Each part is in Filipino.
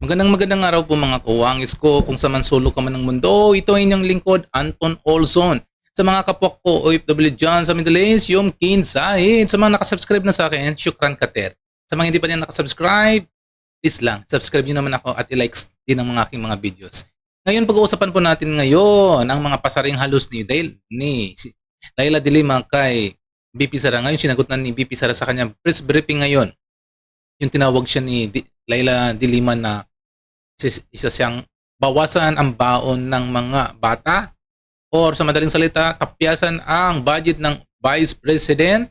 Magandang magandang araw po mga kuwangis ko. Kung sa man sulok ka man ng mundo, ito ay inyong lingkod, Anton Olson. Sa mga kapwa ko, OFW dyan sa Middle East, Yom Kin Sahid. Sa mga nakasubscribe na sa akin, Shukran Kater. Sa mga hindi pa niya nakasubscribe, please lang, subscribe nyo naman ako at i-likes din ang mga aking mga videos. Ngayon, pag-uusapan po natin ngayon ang mga pasaring halos ni Dale, ni si Laila Dilima kay BP Sara. Ngayon, sinagot na ni BP Sara sa kanyang press briefing ngayon. Yung tinawag siya ni Di- Laila Dilima na isa siyang bawasan ang baon ng mga bata or sa madaling salita, tapyasan ang budget ng Vice President.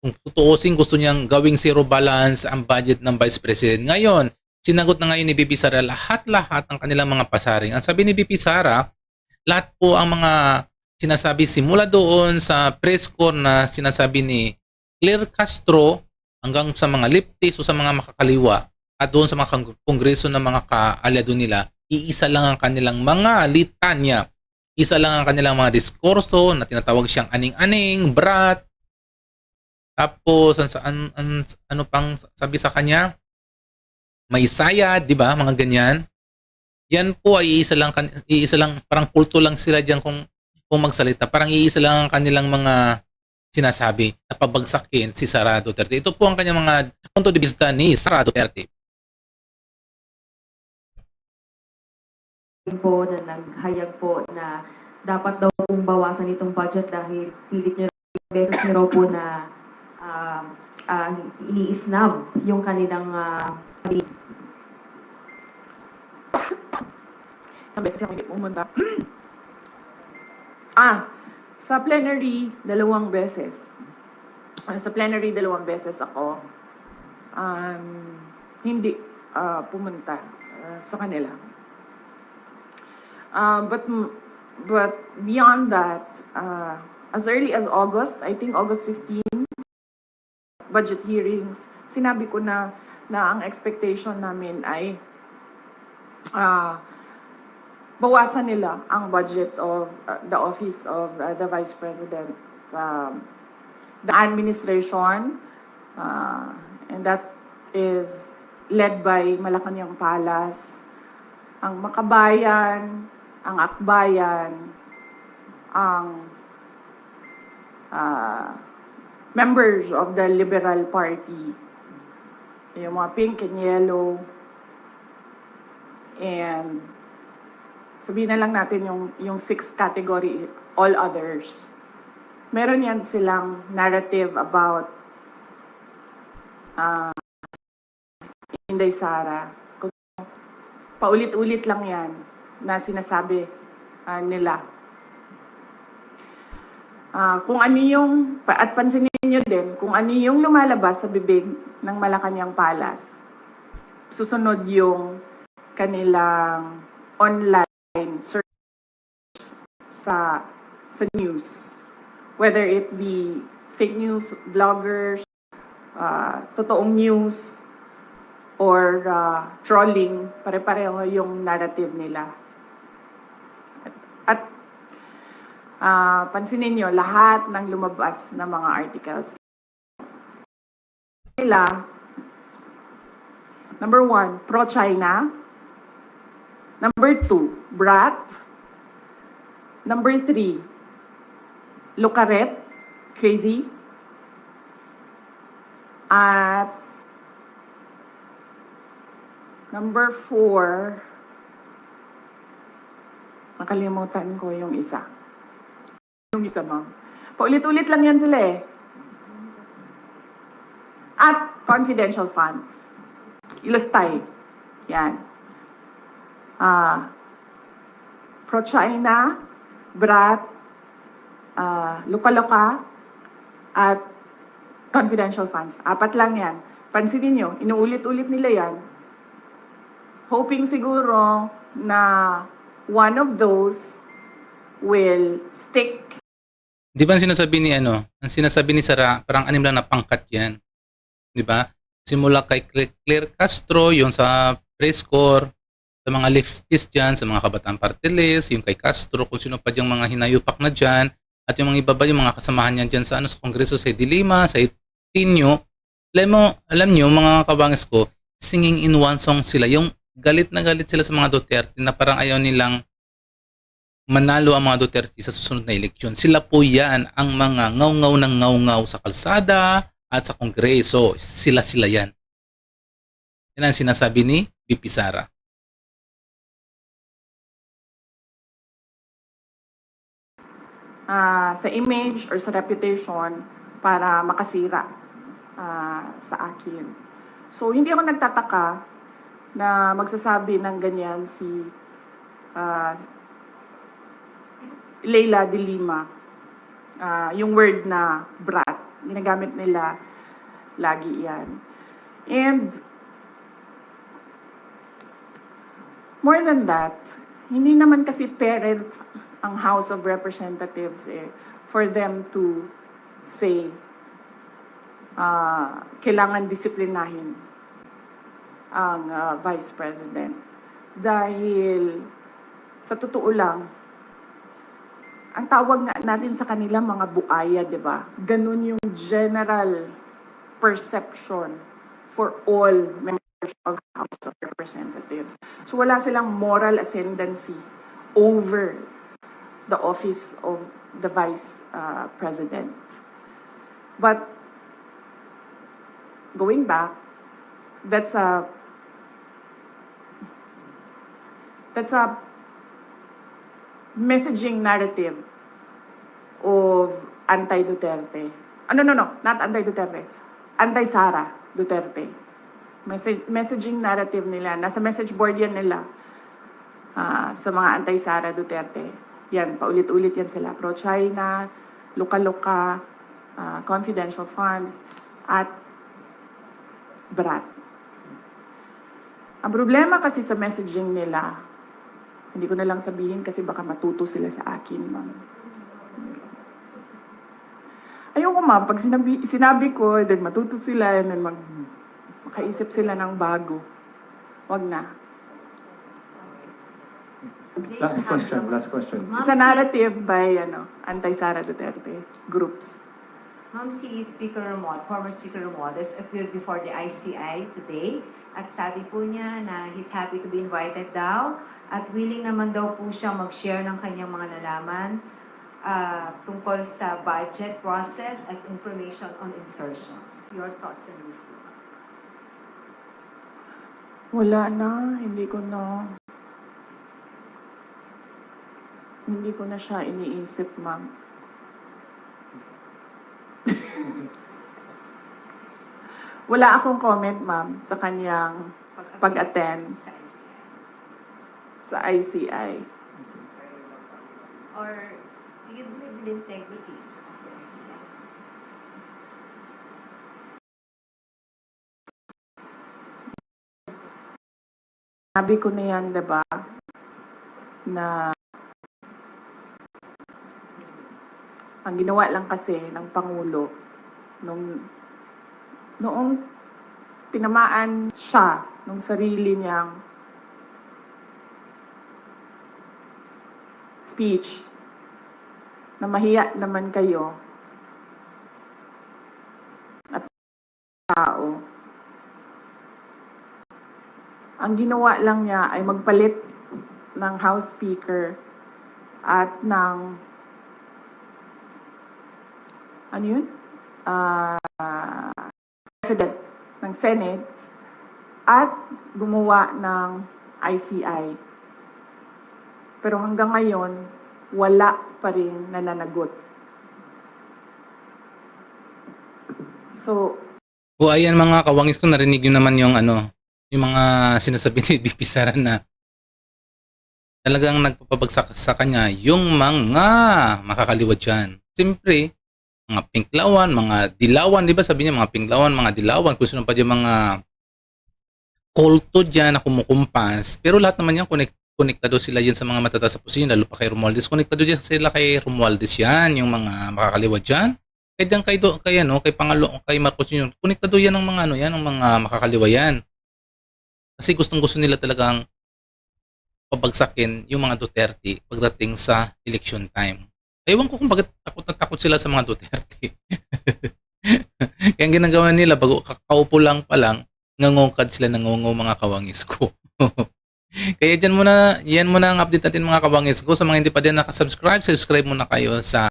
Kung tutuusin, gusto niyang gawing zero balance ang budget ng Vice President. Ngayon, sinagot na ngayon ni BP Sara lahat-lahat ang kanilang mga pasaring. Ang sabi ni BP Sara, lahat po ang mga sinasabi simula doon sa press corps na sinasabi ni Claire Castro hanggang sa mga leftists o sa mga makakaliwa at doon sa mga kong- kongreso ng mga kaalyado nila, iisa lang ang kanilang mga litanya. Isa lang ang kanilang mga diskurso na tinatawag siyang aning-aning, brat. Tapos, an, an, an- ano pang sabi sa kanya? May sayad, di ba? Mga ganyan. Yan po ay iisa lang, iisa lang, parang kulto lang sila diyan kung, kung magsalita. Parang iisa lang ang kanilang mga sinasabi na pabagsakin si Sara Duterte. Ito po ang kanyang mga punto de vista ni Sara Duterte. Po na naghayag po na dapat daw pong bawasan itong budget dahil pilit nyo beses nyo po na ah, ah, iniisnab yung kanilang uh, Isang beses ako pumunta. ah, sa plenary, dalawang beses. Ah, sa plenary, dalawang beses ako um, hindi ah, pumunta ah, sa kanila. Um, but but beyond that, uh, as early as August, I think August 15, budget hearings, sinabi ko na na ang expectation namin ay ah bawasan nila ang budget of uh, the office of uh, the vice president um, the administration uh, and that is led by Malacanang Palas ang Makabayan ang Akbayan ang uh, members of the Liberal Party yung mga pink and yellow and sabihin na lang natin yung, yung sixth category, all others. Meron yan silang narrative about uh, Inday Sara. Paulit-ulit lang yan na sinasabi ah, nila. Ah, kung ano yung, at pansinin niyo din, kung ano yung lumalabas sa bibig ng Malacanang Palas, susunod yung kanilang online search sa sa news. Whether it be fake news, bloggers, uh, totoong news, or uh, trolling, pare-pareho yung narrative nila. At uh, pansinin nyo, lahat ng lumabas na mga articles nila, number one, pro-China, Number two, Brat. Number three, Lucaret, crazy. At number four, nakalimutan ko yung isa. Yung isa, ma'am. Paulit-ulit lang yan sila eh. At confidential funds. Ilustay. Yan ah pro-China, Brat, ah Luka-Luka, at confidential funds. Apat lang yan. Pansinin nyo, inuulit-ulit nila yan. Hoping siguro na one of those will stick Di ba ang sinasabi ni ano, ang sinasabi ni Sara, parang anim lang na pangkat yan. Di ba? Simula kay Cla- Claire Castro, yung sa press corps, sa mga leftists dyan, sa mga kabataan party yung kay Castro, kung sino pa diyang mga hinayupak na dyan, at yung mga iba ba yung mga kasamahan niyan dyan sa, ano, sa Kongreso, sa Dilima, sa Itinyo. Alam mo, alam nyo, mga kabangis ko, singing in one song sila. Yung galit na galit sila sa mga Duterte na parang ayaw nilang manalo ang mga Duterte sa susunod na eleksyon. Sila po yan ang mga ngaw-ngaw ng ngaw-ngaw sa kalsada at sa kongreso. Sila-sila yan. Yan ang sinasabi ni VP Sara. ah, sa image or sa reputation para makasira ah, sa akin. So, hindi ako nagtataka na magsasabi ng ganyan si ah, Leila de Lima. Ah, yung word na brat, ginagamit nila lagi yan. And more than that, hindi naman kasi parent ang House of Representatives eh, for them to say ah kailangan disiplinahin ang ah, Vice President. Dahil sa totoo lang, ang tawag nga natin sa kanila mga buaya, di ba? Ganun yung general perception for all members of the House of Representatives. So wala silang moral ascendancy over the office of the Vice uh, President. But going back, that's a that's a messaging narrative of anti-Duterte. Ah, no, no, no, not anti-Duterte. Anti-Sara Duterte. Message, messaging narrative nila. Nasa message board yan nila ah, sa mga anti-Sara Duterte. Yan, paulit-ulit yan sila. Pro-China, luka-luka, ah, confidential funds, at brat. Ang problema kasi sa messaging nila, hindi ko na lang sabihin kasi baka matuto sila sa akin, ma'am. Ayoko, ma'am. Pag sinabi, sinabi ko, then matuto sila, and then mag, makaisip sila ng bago. Wag na. Last question, last question. It's a narrative by ano, anti-Sara Duterte groups. Ma'am, si Speaker Ramon, former Speaker Ramon, has appeared before the ICI today at sabi po niya na he's happy to be invited daw at willing naman daw po siya mag-share ng kanyang mga nalaman ah, tungkol sa budget process at information on insertions. Your thoughts on this? po? Wala na, hindi ko na hindi ko na siya iniisip, ma'am. Wala akong comment, ma'am, sa kanyang pag-attend sa ICI. sa ICI. Or do you believe in integrity of the ICI? Sabi ko na yan, 'di ba? Na ang ginawa lang kasi ng Pangulo nung noong tinamaan siya nung sarili niyang speech na mahiya naman kayo at tao ang ginawa lang niya ay magpalit ng House Speaker at ng ano yun? Ah, President ng Senate at gumawa ng ICI. Pero hanggang ngayon, wala pa rin nananagot. So, O ayan mga kawangis ko narinig yun naman yung ano, yung mga sinasabi ni VP Sara na talagang nagpapabagsak sa kanya yung mga makakaliwat dyan. Siyempre, mga pinklawan, mga dilawan, di ba sabi niya mga pinklawan, mga dilawan, kung sino pa dyan mga kulto dyan na kumukumpas. Pero lahat naman yan, connect, konektado sila yan sa mga matataas sa posisyon, lalo pa kay Romualdez. Konektado dyan sila kay Romualdez yan, yung mga makakaliwat dyan. Kaya dyan kay, do, kay, ano, kay, Pangalo, kay Marcos Jr., konektado yan ng mga, ano, yan, ng mga makakaliwa yan. Kasi gustong gusto nila talagang pabagsakin yung mga Duterte pagdating sa election time. Ewan ko kung bakit takot na takot sila sa mga Duterte. Kaya ang ginagawa nila, bago kakaupo lang pa lang, Ngangungkad sila nangungo mga kawangis ko. Kaya dyan muna, yan muna ang update natin mga kawangis ko. Sa mga hindi pa din nakasubscribe, subscribe muna kayo sa